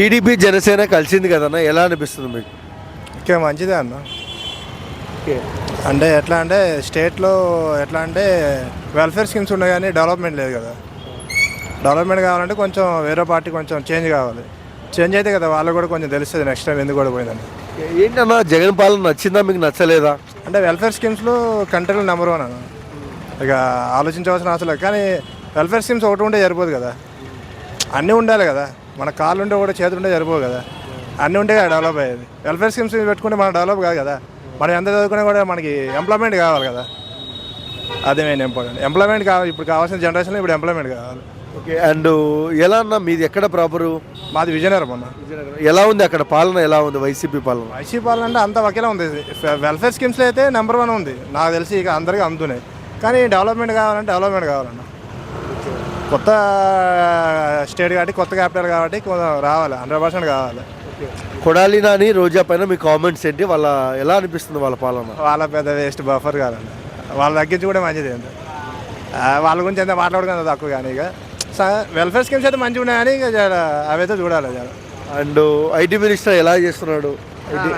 TDP Janasena కలిసింది కదన్న? ఎలా అనిపిస్తుంది మీకు? ఓకే మంచిదే అన్న. అంటే ఎట్లా అంటే స్టేట్లో ఎట్లా అంటే వెల్ఫేర్ స్కీమ్స్ ఉన్నాయి కానీ డెవలప్మెంట్ లేదు కదా. డెవలప్మెంట్ కావాలంటే కొంచెం వేరే పార్టీ కొంచెం చేంజ్ కావాలి. చేంజ్ అయితే కదా వాళ్ళు కూడా కొంచెం తెలుస్తుంది నెక్స్ట్ టైం ఎందుకు కూడా పోయిందని ఏంటన్నా జగన్ పాలన నచ్చిందా మీకు నచ్చలేదా? అంటే వెల్ఫేర్ స్కీమ్స్లో కంట్రీలో నెంబర్ వన్ అన్న. ఇక ఆలోచించవలసిన అవసరం లేదు. కానీ వెల్ఫేర్ స్కీమ్స్ ఒకటి ఉంటే సరిపోదు కదా. అన్నీ ఉండాలి కదా. మన కాళ్ళు ఉంటే కూడా చేతులు ఉంటే సరిపోదు కదా. అన్నీ ఉంటే కదా డెవలప్ అయ్యేది. వెల్ఫేర్ స్కీమ్స్ పెట్టుకుంటే మనం డెవలప్ కాదు కదా. మనం ఎంత చదువుకున్నా కూడా మనకి ఎంప్లాయ్మెంట్ కావాలి కదా. అదే మెయిన్ ఇంపార్టెంట్ ఎంప్లాయ్మెంట్ కావాలి ఇప్పుడు కావాల్సిన జనరేషన్లో ఇప్పుడు ఎంప్లాయ్మెంట్ కావాలి. ఓకే అండ్ ఎలా అన్న మీది ఎక్కడ ప్రాపరు మాది విజయనగరం అన్న. ఎలా ఉంది అక్కడ పాలన? ఎలా ఉంది వైసీపీ పాలన? వైసీపీ పాలన అంటే అంత ఒకేలా ఉంది. వెల్ఫేర్ స్కీమ్స్లో అయితే నెంబర్ వన్ ఉంది. నాకు తెలిసి ఇక అందరికీ అందుతున్నాయి కానీ డెవలప్మెంట్ కావాలంటే డెవలప్మెంట్ కావాలన్న. కొత్త స్టేట్ కాబట్టి కొత్త క్యాపిటల్ కాబట్టి రావాలి. హండ్రెడ్ పర్సెంట్ కావాలి. కొడాలి నాని రోజా పైన మీ కామెంట్స్ ఏంటి? వాళ్ళ ఎలా అనిపిస్తుంది వాళ్ళ పాలన? వాళ్ళ పెద్ద వేస్ట్ బఫర్ కాదండి. వాళ్ళ తగ్గించి కూడా మంచిది ఏంటి వాళ్ళ గురించి ఎంత మాట్లాడుకున్నా తక్కువ కానీ ఇక. వెల్ఫేర్ స్కీమ్స్ అయితే మంచిగా ఉన్నాయి కానీ ఇక అవైతే చూడాలి జర. అండ్ ఐటీ మినిస్టర్ ఎలా చేస్తున్నాడు?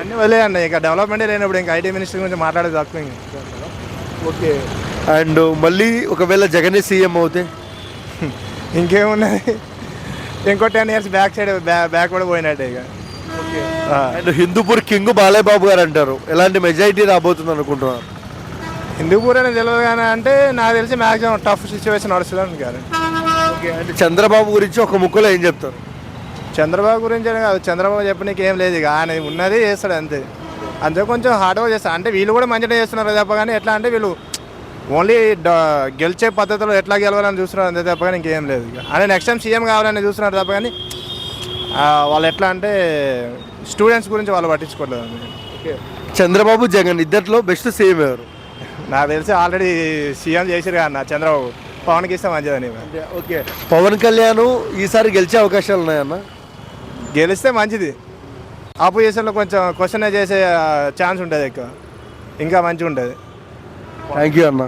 అన్నీ వదిలేయండి. ఇక డెవలప్మెంటే లేనప్పుడు ఇంకా ఐటీ మినిస్టర్ గురించి మాట్లాడేది తక్కువ ఓకే అండ్ మళ్ళీ ఒకవేళ జగనే సీఎం అవుతే? ఇంకేమున్నది? ఇంకో ten years back side back కూడా పోయినట్టే ఇక. అండ్ హిందూపూర్ కింగ్ బాలయ్య బాబు గారు అంటారు. ఎలాంటి మెజారిటీ రాబోతుంది అనుకుంటున్నారు? హిందూపూర్ అనేది తెలియదు కానీ అంటే నాకు తెలిసి మ్యాక్సిమం టఫ్ సిచ్యువేషన్ నడుస్తుంది ఓకే అండ్ చంద్రబాబు గురించి ఒక ముక్కలో ఏం చెప్తారు? చంద్రబాబు గురించి అని కాదు చంద్రబాబు చెప్పనీకి ఏం లేదు ఇక. ఆయన ఉన్నది చేస్తాడు అంతే. అంతే కొంచెం హార్డ్ వర్క్ చేస్తాడు. అంటే వీళ్ళు కూడా మంచిగా చేస్తున్నారు తప్ప కానీ ఎట్లా అంటే వీళ్ళు ఓన్లీ గెలిచే పద్ధతిలో ఎట్లా గెలవాలని చూస్తున్నారు అంతే తప్ప కానీ ఇంకేం లేదు అంటే నెక్స్ట్ టైం సీఎం కావాలని చూస్తున్నారు తప్ప కానీ వాళ్ళు ఎట్లా అంటే స్టూడెంట్స్ గురించి వాళ్ళు పట్టించుకోవట్లేదు. చంద్రబాబు జగన్ ఇద్దట్లో బెస్ట్ సీఎం ఎవరు? నాకు తెలిసి ఆల్రెడీ సీఎం చేసిరు కదా చంద్రబాబు. పవన్కి ఇస్తే మంచిదని ఓకే. పవన్ కళ్యాణ్ ఈసారి గెలిచే అవకాశాలు ఉన్నాయన్న? గెలిస్తే మంచిది. ఆపోజిషన్లో కొంచెం క్వశ్చన్ చేసే ఛాన్స్ ఉంటుంది ఎక్కువ. ఇంకా మంచిగా ఉంటుంది థ్యాంక్ యూ అన్న.